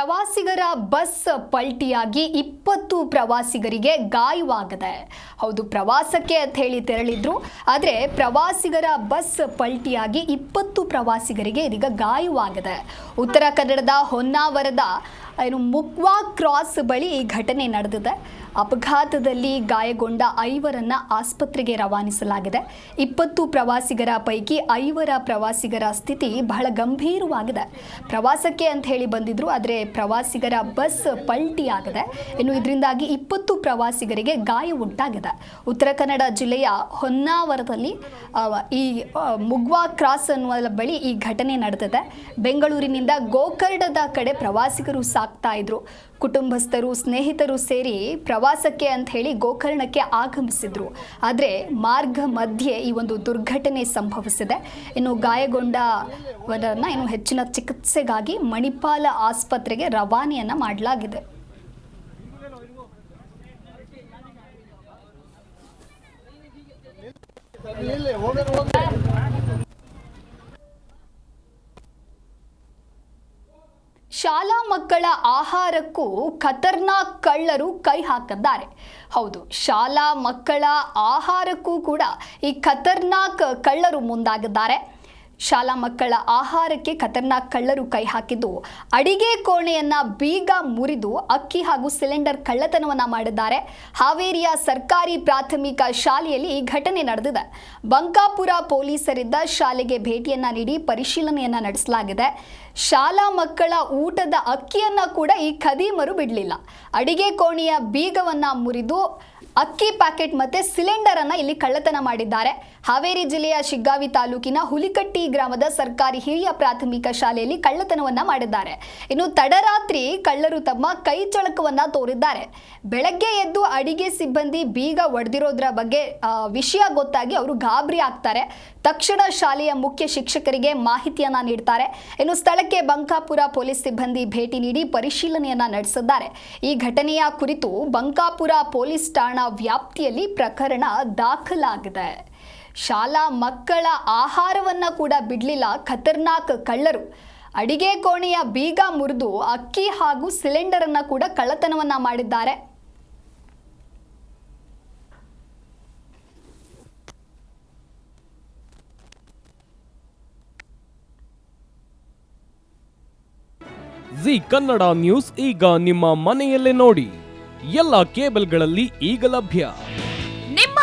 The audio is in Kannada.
ಪ್ರವಾಸಿಗರ ಬಸ್ ಪಲ್ಟಿಯಾಗಿ ಇಪ್ಪತ್ತು ಪ್ರವಾಸಿಗರಿಗೆ ಗಾಯವಾಗಿದೆ. ಹೌದು, ಪ್ರವಾಸಕ್ಕೆ ಅಂತ ಹೇಳಿ ತೆರಳಿದ್ರು. ಆದರೆ ಪ್ರವಾಸಿಗರ ಬಸ್ ಪಲ್ಟಿಯಾಗಿ ಇಪ್ಪತ್ತು ಪ್ರವಾಸಿಗರಿಗೆ ಇದೀಗ ಗಾಯವಾಗಿದೆ. ಉತ್ತರ ಕನ್ನಡದ ಹೊನ್ನಾವರದ, ಏನು ಮುಕ್ವಾ ಕ್ರಾಸ್ ಬಳಿ ಈ ಘಟನೆ ನಡೆದಿದೆ. ಅಪಘಾತದಲ್ಲಿ ಗಾಯಗೊಂಡ ಐವರನ್ನ ಆಸ್ಪತ್ರೆಗೆ ರವಾನಿಸಲಾಗಿದೆ. ಇಪ್ಪತ್ತು ಪ್ರವಾಸಿಗರ ಪೈಕಿ ಐವರ ಪ್ರವಾಸಿಗರ ಸ್ಥಿತಿ ಬಹಳ ಗಂಭೀರವಾಗಿದೆ. ಪ್ರವಾಸಕ್ಕೆ ಅಂತ ಹೇಳಿ ಬಂದಿದ್ರು, ಆದರೆ ಪ್ರವಾಸಿಗರ ಬಸ್ ಪಲ್ಟಿ ಆಗಿದೆ ಇನ್ನು ಇದರಿಂದಾಗಿ ಇಪ್ಪತ್ತು ಪ್ರವಾಸಿಗರಿಗೆ ಗಾಯ ಉಂಟಾಗಿದೆ. ಉತ್ತರ ಕನ್ನಡ ಜಿಲ್ಲೆಯ ಹೊನ್ನಾವರದಲ್ಲಿ ಈ ಮುಗ್ವಾ ಕ್ರಾಸ್ ಅನ್ನುವ ಬಳಿ ಈ ಘಟನೆ ನಡೆದಿದೆ. ಬೆಂಗಳೂರಿನಿಂದ ಗೋಕರ್ಣದ ಕಡೆ ಪ್ರವಾಸಿಗರು ಸಾಕ್ತಾ ಇದ್ರು. ಕುಟುಂಬಸ್ಥರು, ಸ್ನೇಹಿತರು ಸೇರಿ ಪ್ರವಾಸಕ್ಕೆ ಅಂತ ಹೇಳಿ ಗೋಕರ್ಣಕ್ಕೆ ಆಗಮಿಸಿದ್ರು. ಆದರೆ ಮಾರ್ಗ ಮಧ್ಯೆ ಈ ಒಂದು ದುರ್ಘಟನೆ ಸಂಭವಿಸಿದೆ. ಇನ್ನು ಗಾಯಗೊಂಡವರನ್ನ ಇನ್ನು ಹೆಚ್ಚಿನ ಚಿಕಿತ್ಸೆಗಾಗಿ ಮಣಿಪಾಲ ಆಸ್ಪತ್ರೆಗೆ ರವಾನೆಯನ್ನ ಮಾಡಲಾಗಿದೆ. ಮಕ್ಕಳ ಆಹಾರಕ್ಕೂ ಖತರ್ನಾಕ್ ಕಳ್ಳರು ಕೈ ಹಾಕಿದ್ದಾರೆ. ಹೌದು, ಶಾಲಾ ಮಕ್ಕಳ ಆಹಾರಕ್ಕೂ ಕೂಡ ಈ ಖತರ್ನಾಕ್ ಕಳ್ಳರು ಮುಂದಾಗಿದ್ದಾರೆ. ಶಾಲಾ ಮಕ್ಕಳ ಆಹಾರಕ್ಕೆ ಖತರ್ನಾಕ್ ಕಳ್ಳರು ಕೈ ಹಾಕಿದ್ದು. ಅಡಿಗೆ ಕೋಣೆಯನ್ನ ಬೀಗ ಮುರಿದು ಅಕ್ಕಿ ಹಾಗೂ ಸಿಲಿಂಡರ್ ಕಳ್ಳತನವನ್ನ ಮಾಡಿದ್ದಾರೆ. ಹಾವೇರಿಯ ಸರ್ಕಾರಿ ಪ್ರಾಥಮಿಕ ಶಾಲೆಯಲ್ಲಿ ಈ ಘಟನೆ ನಡೆದಿದೆ. ಬಂಕಾಪುರ ಪೊಲೀಸರಿದ್ದ ಶಾಲೆಗೆ ಭೇಟಿಯನ್ನ ನೀಡಿ ಪರಿಶೀಲನೆಯನ್ನ ನಡೆಸಲಾಗಿದೆ. ಶಾಲಾ ಮಕ್ಕಳ ಊಟದ ಅಕ್ಕಿಯನ್ನ ಕೂಡ ಈ ಖದೀಮರು ಬಿಡಲಿಲ್ಲ. ಅಡಿಗೆ ಕೋಣೆಯ ಬೀಗವನ್ನ ಮುರಿದು ಅಕ್ಕಿ ಪ್ಯಾಕೆಟ್ ಮತ್ತೆ ಸಿಲಿಂಡರ್ ಅನ್ನ ಇಲ್ಲಿ ಕಳ್ಳತನ ಮಾಡಿದ್ದಾರೆ. ಹಾವೇರಿ ಜಿಲ್ಲೆಯ ಶಿಗ್ಗಾವಿ ತಾಲೂಕಿನ ಹುಲಿಕಟ್ಟಿ ಗ್ರಾಮದ ಸರ್ಕಾರಿ ಹಿರಿಯ ಪ್ರಾಥಮಿಕ ಶಾಲೆಯಲ್ಲಿ ಕಳ್ಳತನವನ್ನ ಮಾಡಿದ್ದಾರೆ. ಇನ್ನು ತಡರಾತ್ರಿ ಕಳ್ಳರು ತಮ್ಮ ಕೈ ಚಳಕವನ್ನ ತೋರಿದ್ದಾರೆ. ಬೆಳಗ್ಗೆ ಎದ್ದು ಅಡಿಗೆ ಸಿಬ್ಬಂದಿ ಬೀಗ ಒಡೆದಿರೋದ್ರ ಬಗ್ಗೆ ವಿಷಯ ಗೊತ್ತಾಗಿ ಅವರು ಗಾಬರಿ ಆಗ್ತಾರೆ. ತಕ್ಷಣ ಶಾಲೆಯ ಮುಖ್ಯ ಶಿಕ್ಷಕರಿಗೆ ಮಾಹಿತಿಯನ್ನ ನೀಡ್ತಾರೆ. ಇನ್ನು ಸ್ಥಳಕ್ಕೆ ಬಂಕಾಪುರ ಪೊಲೀಸ್ ಸಿಬ್ಬಂದಿ ಭೇಟಿ ನೀಡಿ ಪರಿಶೀಲನೆಯನ್ನ ನಡೆಸಿದ್ದಾರೆ. ಈ ಘಟನೆಯ ಕುರಿತು ಬಂಕಾಪುರ ಪೊಲೀಸ್ ಠಾಣಾ ವ್ಯಾಪ್ತಿಯಲ್ಲಿ ಪ್ರಕರಣ ದಾಖಲಾಗಿದೆ. ಶಾಲಾ ಮಕ್ಕಳ ಆಹಾರವನ್ನ ಕೂಡ ಬಿಡಲಿಲ್ಲ ಖತರ್ನಾಕ್ ಕಳ್ಳರು. ಅಡಿಗೆ ಕೋಣೆಯ ಬೀಗ ಮುರಿದು ಅಕ್ಕಿ ಹಾಗೂ ಸಿಲಿಂಡರ್ ಅನ್ನ ಕೂಡ ಕಳ್ಳತನವನ್ನ ಮಾಡಿದ್ದಾರೆ. ಜಿ ಕನ್ನಡ ನ್ಯೂಸ್ ಈಗ ನಿಮ್ಮ ಮನೆಯಲ್ಲೇ ನೋಡಿ. ಎಲ್ಲ ಕೇಬಲ್ಗಳಲ್ಲಿ ಈಗ ಲಭ್ಯ.